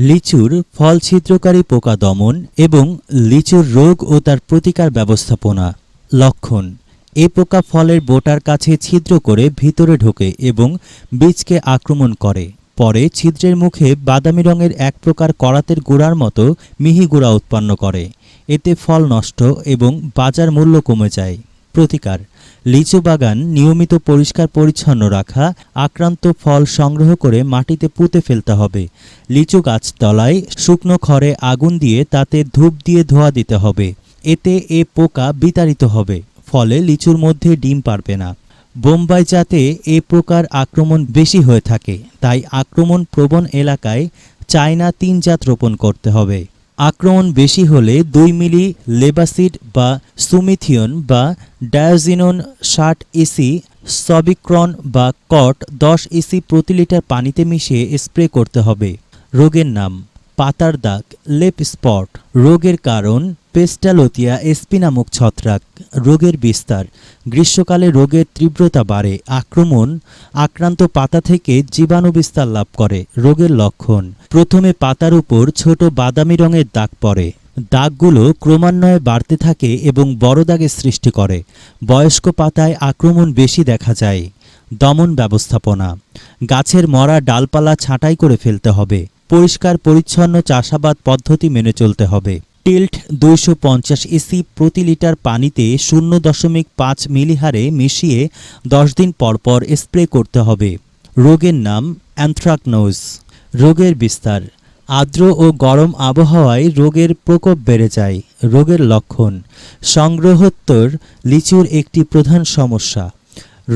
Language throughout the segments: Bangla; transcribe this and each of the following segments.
লিচুর ফল ছিদ্রকারী পোকা দমন এবং লিচুর রোগ ও তার প্রতিকার ব্যবস্থাপনা। লক্ষণ, এ পোকা ফলের বোটার কাছে ছিদ্র করে ভিতরে ঢোকে এবং বীজকে আক্রমণ করে। পরে ছিদ্রের মুখে বাদামি রঙের এক প্রকার করাতের গুঁড়ার মতো মিহি গুঁড়া উৎপন্ন করে। এতে ফল নষ্ট এবং বাজার মূল্য কমে যায়। প্রতিকার লিচু বাগান নিয়মিত পরিষ্কার পরিচ্ছন্ন রাখা, আক্রান্ত ফল সংগ্রহ করে মাটিতে পুঁতে ফেলতে হবে। লিচু গাছতলায় শুকনো খড়ে আগুন দিয়ে তাতে ধূপ দিয়ে ধোয়া দিতে হবে। এতে এ পোকা বিতাড়িত হবে, ফলে লিচুর মধ্যে ডিম পারবে না। বোম্বাই জাতে এ প্রকার আক্রমণ বেশি হয়ে থাকে, তাই আক্রমণ প্রবণ এলাকায় চায়না তিন জাত রোপণ করতে হবে। আক্রমণ বেশি হলে দুই মিলি লেবাসিড বা সুমিথিয়ন বা ডায়োজিনন ষাট ইসি সবিক্রন বা কট দশ ইসি প্রতি লিটার পানিতে মিশিয়ে স্প্রে করতে হবে। রোগের নাম, পাতার দাগ, লেপ স্পট। রোগের কারণ পেস্টালোতিয়া এসপি নামক ছত্রাক রোগের বিস্তার। গ্রীষ্মকালে রোগের তীব্রতা বাড়ে, আক্রমণ আক্রান্ত পাতা থেকে জীবাণু বিস্তার লাভ করে, রোগের লক্ষণ। প্রথমে পাতার উপর ছোট বাদামি রঙের দাগ পড়ে। দাগগুলো ক্রমান্বয়ে বাড়তে থাকে এবং বড় দাগের সৃষ্টি করে। বয়স্ক পাতায় আক্রমণ বেশি দেখা যায়। দমন ব্যবস্থাপনা। গাছের মরা ডালপালা ছাঁটাই করে ফেলতে হবে। পরিষ্কার পরিচ্ছন্ন চাষাবাদ পদ্ধতি মেনে চলতে হবে। টিল্ট দুইশো পঞ্চাশ ইসি প্রতি লিটার পানিতে শূন্য দশমিক পাঁচ মিলিহারে মিশিয়ে দশ দিন পর পর স্প্রে করতে হবে। রোগের নাম অ্যানথ্রাকনোজ। রোগের বিস্তার, আর্দ্র ও গরম আবহাওয়ায় রোগের প্রকোপ বেড়ে যায়, রোগের লক্ষণ, সংগ্রহোত্তর লিচুর একটি প্রধান সমস্যা।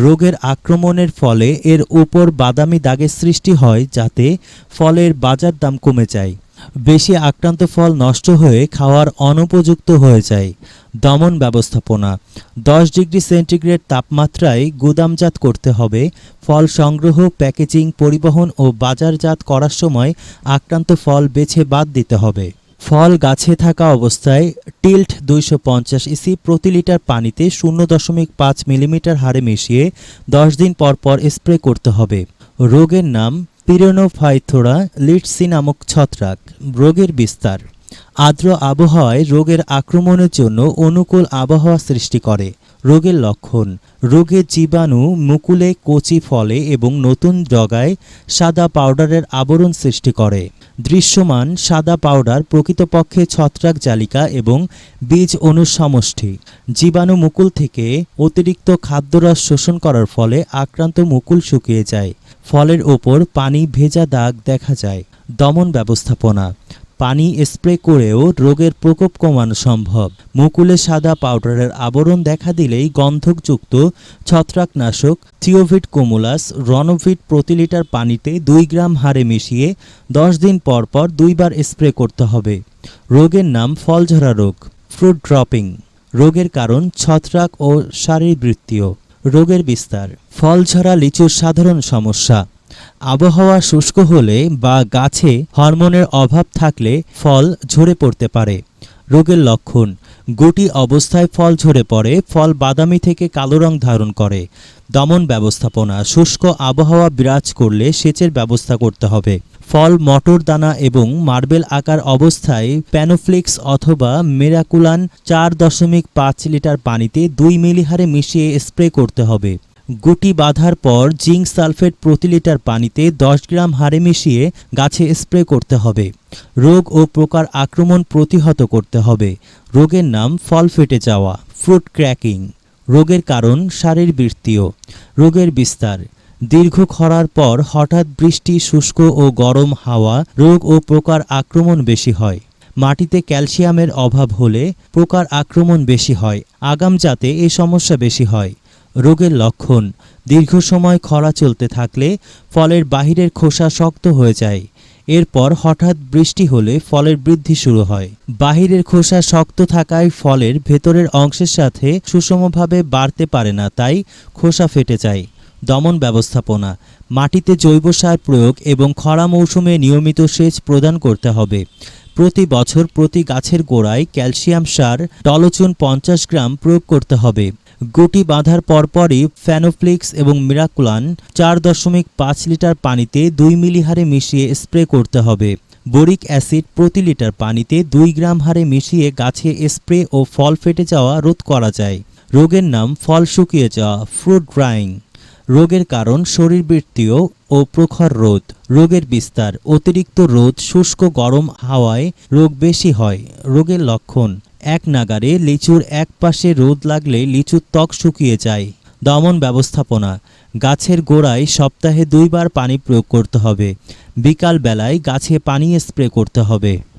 রোগের আক্রমণের ফলে এর উপর বাদামি দাগের সৃষ্টি হয় যাতে ফলের বাজার দাম কমে যায়। বেশি আক্রান্ত ফল নষ্ট হয়ে খাওয়ার অনুপযুক্ত হয়ে যায়। দমন ব্যবস্থাপনা। দশ ডিগ্রি সেন্টিগ্রেড তাপমাত্রায় গুদামজাত করতে হবে। ফল সংগ্রহ, প্যাকেজিং, পরিবহন ও বাজারজাত করার সময় আক্রান্ত ফল বেছে বাদ দিতে হবে। ফল গাছে থাকা অবস্থায় টিল্ট দুইশো পঞ্চাশ ইসি প্রতি লিটার পানিতে শূন্য দশমিক পাঁচ মিলিমিটার হারে মিশিয়ে দশ দিন পর পর স্প্রে করতে হবে। রোগের নাম পিরোনোফাইথোরা লিটসি নামক ছত্রাক, রোগের বিস্তার। আর্দ্র আবহাওয়ায় রোগের আক্রমণের জন্য অনুকূল আবহাওয়া সৃষ্টি করে। রোগের লক্ষণ, রোগে জীবাণু মুকুলে কচি ফলে এবং নতুন জগায় সাদা পাউডারের আবরণ সৃষ্টি করে। দৃশ্যমান সাদা পাউডার প্রকৃতপক্ষে ছত্রাক জালিকা এবং বীজ অনুসমষ্টি। জীবাণু মুকুল থেকে অতিরিক্ত খাদ্যরস শোষণ করার ফলে আক্রান্ত মুকুল শুকিয়ে যায়। ফলের ওপর পানি ভেজা দাগ দেখা যায়। দমন ব্যবস্থাপনা। পানি স্প্রে করেও রোগের প্রকোপ কমানো সম্ভব। মুকুলে সাদা পাউডারের আবরণ দেখা দিলেই গন্ধকযুক্ত ছত্রাকনাশক থিওভিট কোমুলাস রনোভিট প্রতি লিটার পানিতে দুই গ্রাম হারে মিশিয়ে দশ দিন পর পর দুইবার স্প্রে করতে হবে। রোগের নাম ফলঝরা রোগ, ফ্রুট ড্রপিং। রোগের কারণ ছত্রাক ও শারীরবৃত্তীয়। রোগের বিস্তার। ফল ঝরা লিচুর সাধারণ সমস্যা। আবহাওয়া শুষ্ক হলে বা গাছে হরমোনের অভাব থাকলে ফল ঝরে পড়তে পারে। রোগের লক্ষণ। গুটি অবস্থায় ফল ঝরে পড়ে, ফল বাদামি থেকে কালো রং ধারণ করে। দমন ব্যবস্থাপনা, শুষ্ক আবহাওয়া বিরাজ করলে সেচের ব্যবস্থা করতে হবে। ফল, মটর দানা এবং মার্বেল আকার অবস্থায় প্যানোফ্লিক্স অথবা মেরাকুলান চার দশমিক পাঁচ লিটার পানিতে দুই মিলিহারে মিশিয়ে স্প্রে করতে হবে। গুটি বাঁধার পর জিঙ্ক সালফেট প্রতি লিটার পানিতে দশ গ্রাম হারে মিশিয়ে গাছে স্প্রে করতে হবে। রোগ ও প্রকার আক্রমণ প্রতিহত করতে হবে। রোগের নাম ফল ফেটে যাওয়া ফ্রুট ক্র্যাকিং রোগের কারণ শারীরবৃত্তীয়। রোগের বিস্তার। দীর্ঘ খরার পর হঠাৎ বৃষ্টি, শুষ্ক ও গরম হাওয়া রোগ ও প্রকার আক্রমণ বেশি হয়। মাটিতে ক্যালসিয়ামের অভাব হলে প্রকার আক্রমণ বেশি হয়। আগাম জাতে এ সমস্যা বেশি হয়। রোগের লক্ষণ। দীর্ঘ সময় খরা চলতে থাকলে ফলের বাহিরের খোসা শক্ত হয়ে যায়। এরপর হঠাৎ বৃষ্টি হলে ফলের বৃদ্ধি শুরু হয়। বাহিরের খোসা শক্ত থাকায় ফলের ভেতরের অংশের সাথে সুষমভাবে বাড়তে পারে না, তাই খোসা ফেটে যায়। দমন ব্যবস্থাপনা। মাটিতে জৈব সার প্রয়োগ এবং খরা মৌসুমে নিয়মিত সেচ প্রদান করতে হবে। প্রতি বছর প্রতি গাছের গোড়ায় ক্যালসিয়াম সার ডলচুন পঞ্চাশ গ্রাম প্রয়োগ করতে হবে। গুটি বাঁধার পরপরই ফ্যানোফ্লিক্স এবং মিরাকুলান চার দশমিক পাঁচ লিটার পানিতে দুই মিলি হারে মিশিয়ে স্প্রে করতে হবে। বোরিক অ্যাসিড প্রতি লিটার পানিতে দুই গ্রাম হারে মিশিয়ে গাছে স্প্রে ও ফল ফেটে যাওয়া রোধ করা যায়। রোগের নাম ফল শুকিয়ে যাওয়া ফ্রুট ড্রাইং রোগের কারণ শরীরবৃত্তীয় ও প্রখর রোদ। রোগের বিস্তার, অতিরিক্ত রোদ, শুষ্ক গরম হাওয়ায় রোগ বেশি হয়। রোগের লক্ষণ এক নাগারে লিচুর এক পাশে রোদ লাগলে লিচুর ত্বক শুকিয়ে যায়। দমন ব্যবস্থাপনা। গাছের গোড়ায় সপ্তাহে দুইবার পানি প্রয়োগ করতে হবে। বিকাল বেলায় গাছে পানি স্প্রে করতে হবে।